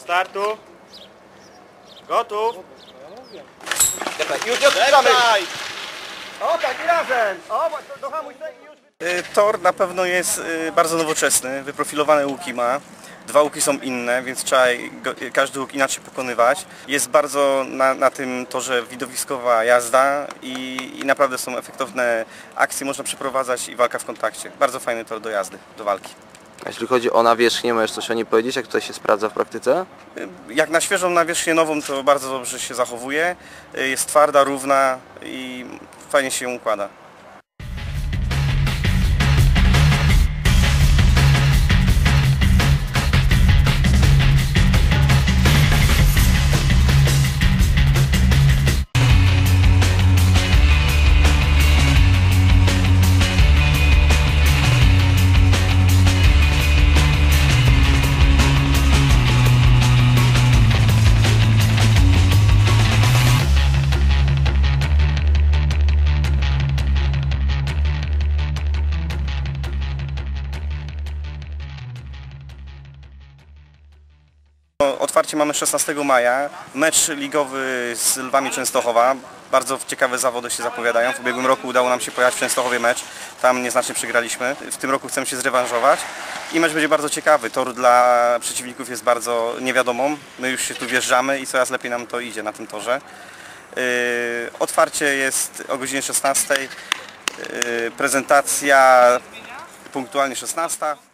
startu. Gotów. Już nie odpuszczamy! O, tak i razem. O, dohamuj się i już. Y, Tor na pewno jest y, bardzo nowoczesny, wyprofilowane łuki ma. Dwa łuki są inne, więc trzeba y, każdy łuk inaczej pokonywać. Jest bardzo na, na tym torze widowiskowa jazda i, i naprawdę są efektowne akcje, można przeprowadzać i walka w kontakcie. Bardzo fajny tor do jazdy, do walki. Jeśli chodzi o nawierzchnię, możesz coś o niej powiedzieć, jak tutaj się sprawdza w praktyce? Jak na świeżą nawierzchnię nową to bardzo dobrze się zachowuje. Jest twarda, równa i fajnie się ją układa. Otwarcie mamy 16 maja. Mecz ligowy z Lwami Częstochowa. Bardzo ciekawe zawody się zapowiadają. W ubiegłym roku udało nam się pojechać w Częstochowie mecz. Tam nieznacznie przegraliśmy. W tym roku chcemy się zrewanżować. I mecz będzie bardzo ciekawy. Tor dla przeciwników jest bardzo niewiadomą. My już się tu wjeżdżamy i coraz lepiej nam to idzie na tym torze. Yy, Otwarcie jest o godzinie 16. Yy, Prezentacja punktualnie 16.